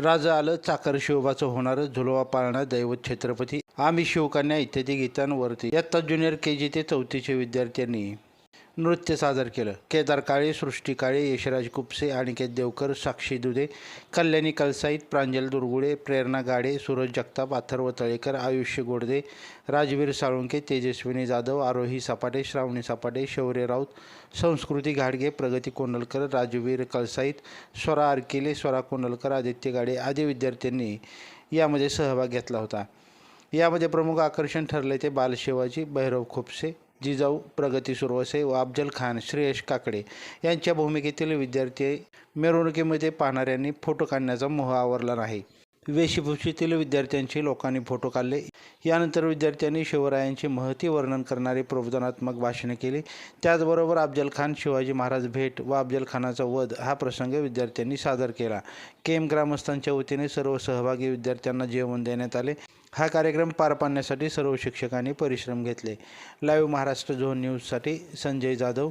राजा आलं चाकर शिवबाचं होणारं झुलवा पाळणा दैवत छत्रपती. आम्ही शिवकन्या इत्यादी गीतांवरती. इयत्ता ज्युनियर के जी ते चौथीचे विद्यार्थ्यांनी नृत्य सादर केलं. केदार काळे सृष्टी काळे यशराज कुपसे अनिकेत देवकर साक्षी दुधे कल्याणी कलसाईत प्रांजल दुर्गुळे प्रेरणा गाडे सूरज जगताप अथर्व तळेकर आयुष्य गोडदे राजवीर साळुंके तेजस्विनी जाधव आरोही सपाटे श्रावणी सपाटे शौर्य राऊत संस्कृती घाडगे प्रगती कोंडलकर राजवीर कलसाईत स्वरा आरकेले स्वरा कोंडलकर आदित्य गाडे आदी विद्यार्थ्यांनी यामध्ये सहभाग घेतला होता. यामध्ये प्रमुख आकर्षण ठरले ते बालशिवाजी भैरव खोपसे जिजाऊ प्रगती सुरवसे व अफजल खान श्रेयश काकडे यांच्या भूमिकेतील विद्यार्थी मिरवणुकीमध्ये पाहणाऱ्यांनी फोटो काढण्याचा मोह आवरला नाही. वेशभूषेतील विद्यार्थ्यांचे लोकांनी फोटो काढले. यानंतर विद्यार्थ्यांनी शिवरायांचे महती वर्णन करणारी प्रबोधनात्मक भाषणे केली. त्याचबरोबर अफजल खान शिवाजी महाराज भेट व अफजल खानाचा वध हा प्रसंग विद्यार्थ्यांनी सादर केला. केम ग्रामस्थांच्या वतीने सर्व सहभागी विद्यार्थ्यांना जेवण देण्यात आले. हा कार्यक्रम पार पाडण्यासाठी सर्व शिक्षकांनी परिश्रम घेतले. लाईव्ह महाराष्ट्र झोन न्यूजसाठी संजय जाधव